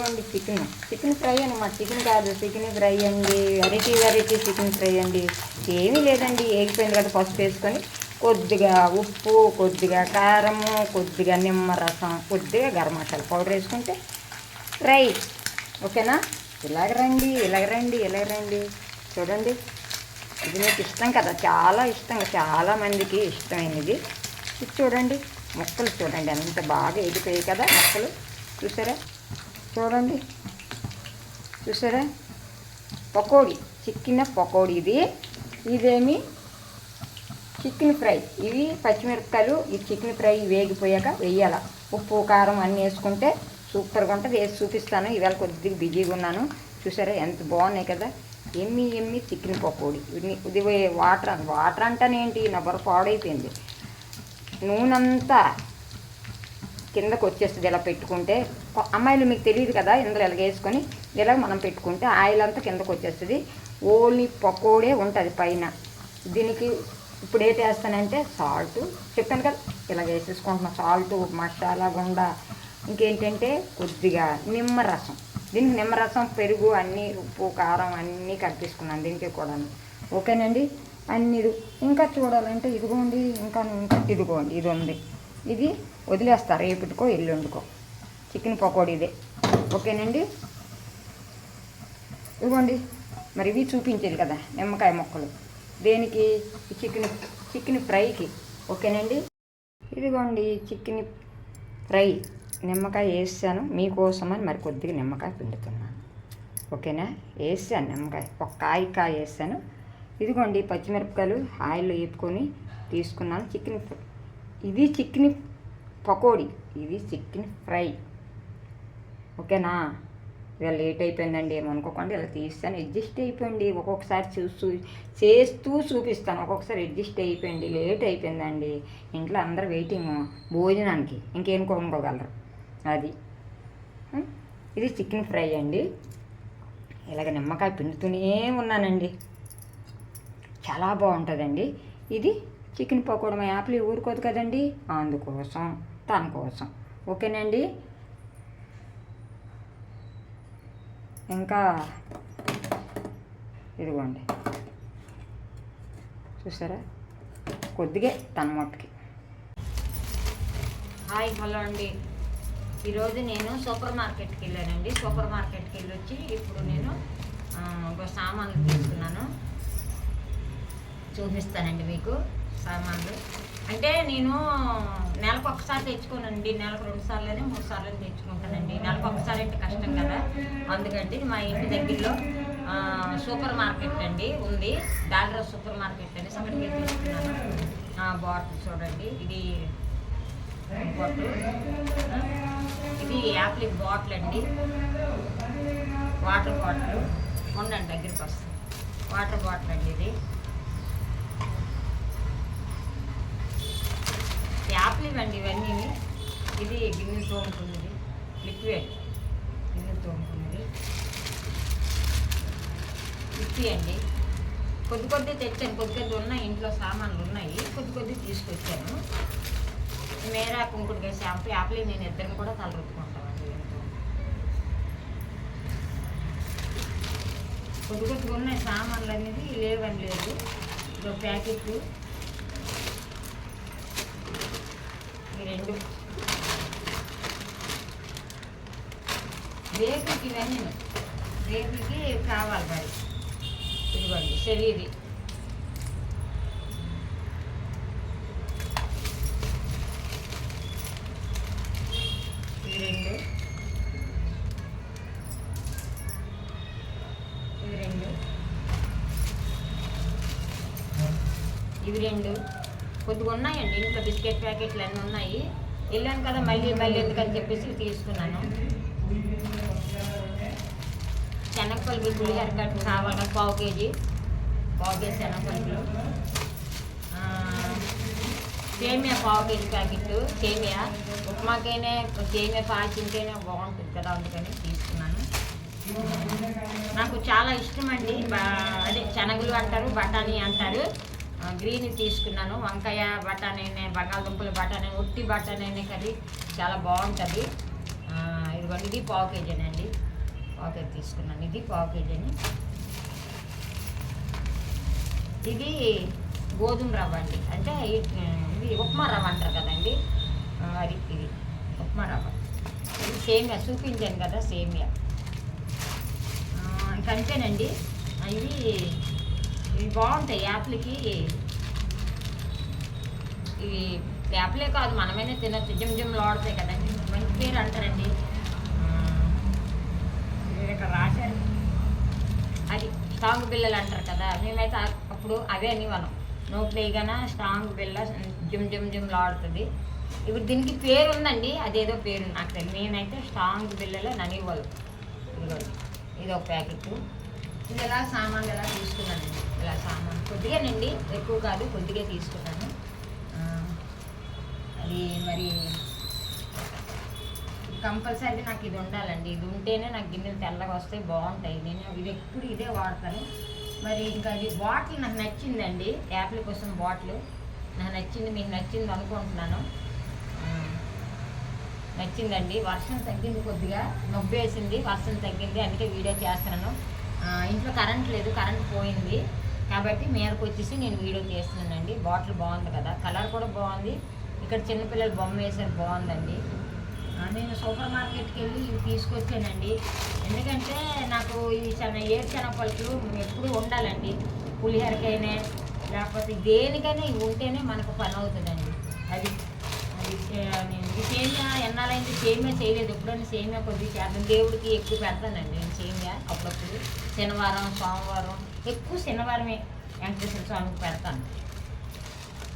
ఇదిగోండి chicken. Chicken fry అనమాట chicken కాదు చికెన్ ఫ్రై అండి. వెరైటీ వెరైటీ చికెన్ ఫ్రై అండి. ఏమీ లేదండి ఏగిపోయింది కదా పసుపు వేసుకొని కొద్దిగా ఉప్పు కొద్దిగా కారము కొద్దిగా నిమ్మరసం కొద్దిగా గరం మసాలా పౌడర్ వేసుకుంటే ఫ్రై. ఓకేనా? ఇలాగ రండి ఇలాగ రండి ఇలాగ రండి. చూడండి. ఇది మీకు ఇష్టం కదా చాలా ఇష్టం చాలా మందికి ఇష్టమైనది. ఇది చూడండి మొక్కలు చూడండి అంత బాగా ఎగిపోయాయి కదా మొక్కలు. చూసారా? చూడండి. చూసారా? పకోడీ చికెన్ పకోడీ ఇది. ఇదేమి? Chicken fry. ఇవి పచ్చిమిరపకాయలు ఈ చికెన్ ఫ్రై వేగిపోయాక వేయాల. ఉప్పు కారం అన్నీ వేసుకుంటే సూపర్గా ఉంటుంది. వేసి చూపిస్తాను ఇవాళ కొద్దిగా బిజీగా ఉన్నాను. చూసారా? ఎంత బాగున్నాయి కదా? ఎమ్మి ఎమ్మి చికెన్ పకోడీ. ఇది వాటర్ వాటర్ అంటానేంటి? నా పాడైపోయింది. నూనె అంతా కిందకు వచ్చేస్తుంది ఇలా పెట్టుకుంటే. అమ్మాయిలు మీకు తెలియదు కదా ఇందులో ఇలా వేసుకొని ఇలా మనం పెట్టుకుంటే ఆయిల్ అంతా కిందకు వచ్చేస్తుంది ఓన్లీ పకోడే ఉంటుంది పైన. దీనికి ఇప్పుడు ఏంటి వేస్తానంటే సాల్ట్. చెప్పాను కదా ఇలా వేసేసుకుంటున్నాం. సాల్ట్ మసాలా గుండ. ఇంకేంటంటే కొద్దిగా నిమ్మరసం. దీనికి నిమ్మరసం పెరుగు అన్నీ ఉప్పు కారం అన్నీ కనిపిస్తున్నాను దీనికి కూడా ఓకేనండి? అన్ని ఇంకా చూడాలంటే ఇదిగోండి ఇంకా ఇంకా ఇదిగోండి ఇది ఉంది ఇది వదిలేస్తా రేపటికో ఎల్లుండికో. చికెన్ పకోడీ ఇదే. ఓకేనండి? ఇదిగోండి మరి ఇవి చూపించేది కదా నిమ్మకాయ ముక్కలు. దేనికి? చికెన్ చికెన్ ఫ్రైకి. ఓకేనండి? ఇదిగోండి చికెన్ ఫ్రై. నిమ్మకాయ వేసాను మీకోసమని మరి కొద్దిగా నిమ్మకాయ పిండుతున్నాను. ఓకేనా? వేసాను నిమ్మకాయ ఒక కాయ కాయ వేసాను. ఇదిగోండి పచ్చిమిరపకాయలు ఆయిల్లో వేపుకొని తీసుకున్నాను. చికెన్ ఫ్రై ఇది చికెన్ పకోడీ ఇది చికెన్ ఫ్రై. ఓకేనా? ఇలా లేట్ అయిపోయిందండి ఏమనుకోకండి ఇలా తీస్తాను. అడ్జస్ట్ అయిపోయింది ఒక్కొక్కసారి చూస్తూ చేస్తూ చూపిస్తాను. ఒక్కొక్కసారి అడ్జస్ట్ అయిపోయింది లేట్ అయిపోయిందండి. ఇంట్లో అందరు వెయిటింగ్ భోజనానికి ఇంకేం కొనుక్కోగలరు? అది. ఇది చికెన్ ఫ్రై అండి. ఇలాగ నిమ్మకాయ పిండుతూనే ఉన్నానండి. చాలా బాగుంటుందండి. ఇది చికెన్ పకోడా మా యాప్లు ఊరుకోదు కదండి? అందుకోసం తన కోసం. ఓకేనండి? ఇంకా ఇదిగోండి. చూసారా? కొద్దిగా తన మొట్టకి. హాయ్ హలో అండి. ఈరోజు నేను సూపర్ మార్కెట్కి వెళ్ళానండి. సూపర్ మార్కెట్కి వెళ్ళి వచ్చి ఇప్పుడు నేను ఒక సామాన్లు తీసుకున్నాను. చూపిస్తానండి మీకు. సామాన్లు. అంటే నేను నెలకు ఒకసారి తెచ్చుకోనండి నెలకు రెండు సార్లు మూడు సార్లు తెచ్చుకుంటానండి. నెలకు ఒకసారి అంటే కష్టం కదా. అందుకంటే మా ఇంటి దగ్గరలో సూపర్ మార్కెట్ అండి ఉంది. డాలర్ సూపర్ మార్కెట్ అండి. అక్కడికి తీసుకున్నాను. బాటిల్ చూడండి. ఇది బాటిల్. ఇది యాప్లిక్ బాటిల్ అండి. Water bottle. ఉండండి దగ్గరికి వస్తుంది వాటర్ బాటిల్ అండి ఇది. యాప్లు ఇవ్వండి ఇవన్నీ. ఇది గిన్నె తోముకున్నది లిక్విడ్ గిన్నె తోముకున్నది ఇప్పి అండి. కొద్ది కొద్ది తెచ్చాను. కొద్ది కొద్ది ఉన్నాయి. ఇంట్లో సామాన్లు ఉన్నాయి. కొద్ది కొద్ది తీసుకొచ్చాను. మేరా కుంకుడుగా షాంపూ యాప్లీ నేను ఇద్దరిని కూడా తలరుట్టుకుంటామండి దీంతో. కొద్ది కొద్దిగా ఉన్నాయి. సామాన్లు అనేది లేవని లేదు. ఇదో ప్యాకెట్లు ఈ రెండు. రేపుకి ఇవన్నీ రేపుకి కావాలి మరి. ఇదిగోండి శరీరి. ఇవి రెండు. ఇవి రెండు. ఇవి రెండు. కొద్దిగా ఉన్నాయండి ఇంట్లో బిస్కెట్ ప్యాకెట్లు అన్నీ ఉన్నాయి. వెళ్ళాను కదా మళ్ళీ మళ్ళీ ఎందుకని చెప్పేసి తీసుకున్నాను శనగపల్లి పులిహోర కట్టు కావాలి పావు కేజీ? పావు కేజీ శనగపల్లిలు. సేమియా పావు కేజీ ప్యాకెట్ సేమియా. ఉప్మాకైనా సేమియా పాచింటేనే బాగుంటుంది కదా అందుకని తీసుకున్నాను నాకు చాలా ఇష్టం అండి అదే శనగలు అంటారు బఠానీ అంటారు. గ్రీన్ తీసుకున్నాను. వంకాయ బఠానీ బంగాళదుంపలు బఠానీ ఉట్టి బఠానీ కర్రీ చాలా బాగుంటుంది. ఆ, ఇది ఇదిగోండి ఇది పావు కేజీ అండి పావు కేజీ తీసుకున్నాను. ఇది పావు కేజీ అని ఇది గోధుమ రవ్వ అండి. అంటే ఇది ఉప్మా రవ్వ అంటారు కదండి. అది ఇది ఉప్మా రవ్వ. ఇది సేమియా చూపించాను కదా సేమియా. ఇంకంతేనండి ఇది ఇవి బాగుంటాయి యాప్లకి. ఇవి యాప్లే కాదు మనమైనా తినొచ్చు. జిమ్ జిమ్లో ఆడతాయి కదండి. మంచి పేరు అంటారండి. ఇక్కడ రాశారు. అది స్ట్రాంగ్ బిల్లలు అంటారు కదా. మేమైతే అప్పుడు అవే అనేవాళ్ళం. నోట్లు వేయగానే స్ట్రాంగ్ బిల్ల జిమ్ జిమ్ జిమ్లో ఆడుతుంది. ఇప్పుడు దీనికి పేరు ఉందండి. అదేదో పేరు నాకు తెలియదు నేనైతే స్ట్రాంగ్ బిల్లలో ననివ్వదు ఇది ఒక ప్యాకెట్. ఇది ఎలా సామాన్లు ఎలా తీసుకున్నాను ఎక్కువ కాదు కొద్దిగా తీసుకున్నాను. అది మరి కంపల్సరీ నాకు ఇది ఉండాలండి. ఇది ఉంటేనే నాకు గిన్నెలు తెల్లగా వస్తాయి బాగుంటాయి. నేను ఇది ఎప్పుడు ఇదే వాడతాను. మరి ఇంకా అది బాటిల్ నాకు నచ్చిందండి యాపిల్ కోసం బాటిల్. నాకు నచ్చింది మీకు నచ్చింది అనుకుంటున్నాను. నచ్చిందండి. వర్షం తగ్గింది కొద్దిగా నొప్పి వేసింది వర్షం తగ్గింది అందుకే వీడియో చేస్తున్నాను. ఇంట్లో కరెంట్ లేదు కరెంట్ పోయింది. కాబట్టి మీదకి వచ్చేసి నేను వీడియో తీస్తున్నానండి బాటిల్ బాగుంది కదా. కలర్ కూడా బాగుంది. ఇక్కడ చిన్నపిల్లలు బొమ్మ వేసారు బాగుందండి. నేను సూపర్ మార్కెట్కి వెళ్ళి ఇవి తీసుకొచ్చానండి. ఎందుకంటే నాకు ఈ చెన ఏడు శనగపలుకులు ఎప్పుడూ ఉండాలండి. పులిహోరకైనా లేకపోతే దేనికైనా ఇవి ఉంటేనే మనకు పని అవుతుందండి. అది అది నేను ఇది సేమియా ఎన్నాలైంది సేమియా చేయలేదు. ఎప్పుడైనా సేమియా కొద్దిగా చేద్దాం. దేవుడికి ఎక్కువ పెడతానండి నేను సేమియా అప్పుడప్పుడు. శనివారం సోమవారం ఎక్కువ శనివారమే వెంకటేశ్వర స్వామికి పెడతాను.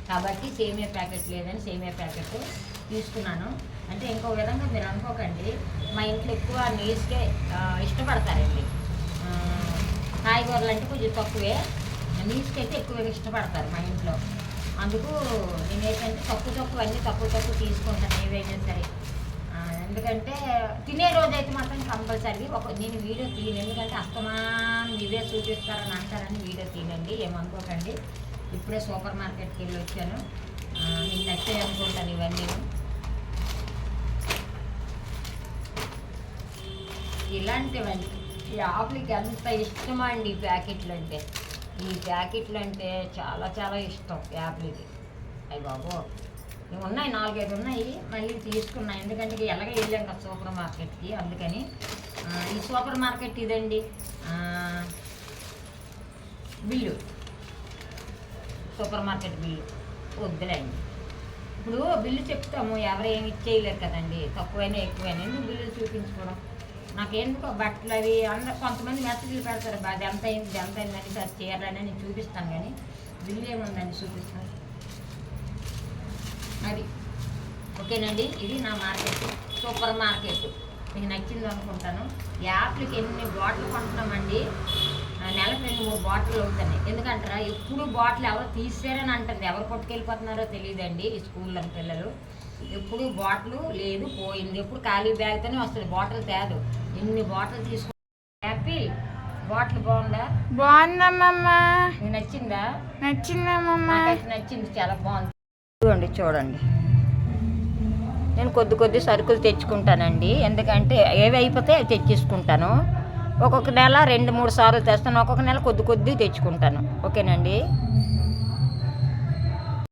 కాబట్టి సేమియా ప్యాకెట్ లేదని సేమియా ప్యాకెట్ తీసుకున్నాను. అంటే ఇంకో విధంగా మీరు అనుకోకండి మా ఇంట్లో ఎక్కువ నీస్కే ఇష్టపడతారండి. కాయగూరలు అంటే కొంచెం తక్కువే నీస్కి అయితే ఎక్కువ ఇష్టపడతారు మా ఇంట్లో. అందుకు నేను ఏంటంటే తక్కువ తక్కువ అన్నీ తక్కువ తక్కువ తీసుకుంటాను ఏవైనా సరే. ఎందుకంటే తినే రోజైతే మాత్రం కంపల్సరీ ఒక నేను వీడియో తీయను. ఎందుకంటే అస్తమానం ఇవే చూపిస్తారని అంటారని వీడియో తీయండి ఏమనుకోకండి. ఇప్పుడే సూపర్ మార్కెట్కి వెళ్ళి వచ్చాను. నేను నచ్చాయి అనుకుంటాను ఇవన్నీ. ఇలాంటివన్నీ. ఈ ఆకులకి ఎంత ఇష్టమా అండి ఈ ప్యాకెట్లు అంటే. ఈ ప్యాకెట్లు అంటే చాలా చాలా ఇష్టం యాప్లకి అయ్యి బాబు ఉన్నాయి నాలుగైదు ఉన్నాయి మళ్ళీ తీసుకున్నా ఎందుకంటే ఇక ఎలాగ వెళ్ళాం కదా సూపర్ మార్కెట్కి అందుకని. ఈ సూపర్ మార్కెట్ ఇదండి. బిల్లు. Supermarket bill. వద్దులేండి. ఇప్పుడు బిల్లు చెప్తాము ఎవరు ఏమి ఇచ్చేయలేరు కదండి. తక్కువైనా ఎక్కువైనా ఎందుకు బిల్లు చూపించుకోవడం? నాకెందుకో బట్టలు అవి అందరు కొంతమంది మెసేజ్లు పెడతారు అది ఎంత అయింది ఎంత అయిందని సార్ చేయాలని నేను చూపిస్తాను కానీ బిల్లు ఏముందని చూపిస్తాను? అది. ఓకేనండి? ఇది నా మార్కెట్. Super market. మీకు నచ్చింది అనుకుంటాను. యాప్లకి ఎన్ని బాటిల్ కొంటున్నామండి? నెలకు రెండు మూడు బాటిల్ అవుతున్నాయి ఎందుకంటారా? ఎప్పుడు బాటిల్ ఎవరు తీసారని అంటుంది. ఎవరు పట్టుకెళ్ళిపోతున్నారో తెలియదండి ఈ స్కూల్లో పిల్లలు. ఎప్పుడు బాటిల్ లేదు పోయింది. ఎప్పుడు ఖాళీ బ్యాగ్తోనే వస్తుంది. బాటిల్ తేదు. ఎన్ని బాటిల్ తీసుకు యాపిల్ బాటిల్ బాగుందా? బాగుందమ్మమ్మా. మీకు నచ్చిందా? నచ్చిందమ్మమ్మా. నాకైతే నచ్చింది. చాలా బాగుంది. చూడండి చూడండి. నేను కొద్ది కొద్ది సరుకులు తెచ్చుకుంటానండి. ఎందుకంటే ఏవి అయిపోతే అవి తెచ్చేసుకుంటాను. ఒక్కొక్క నెల రెండు మూడు సార్లు తెస్తాను. ఒక్కొక్క నెల కొద్ది కొద్ది తెచ్చుకుంటాను. ఓకేనండి?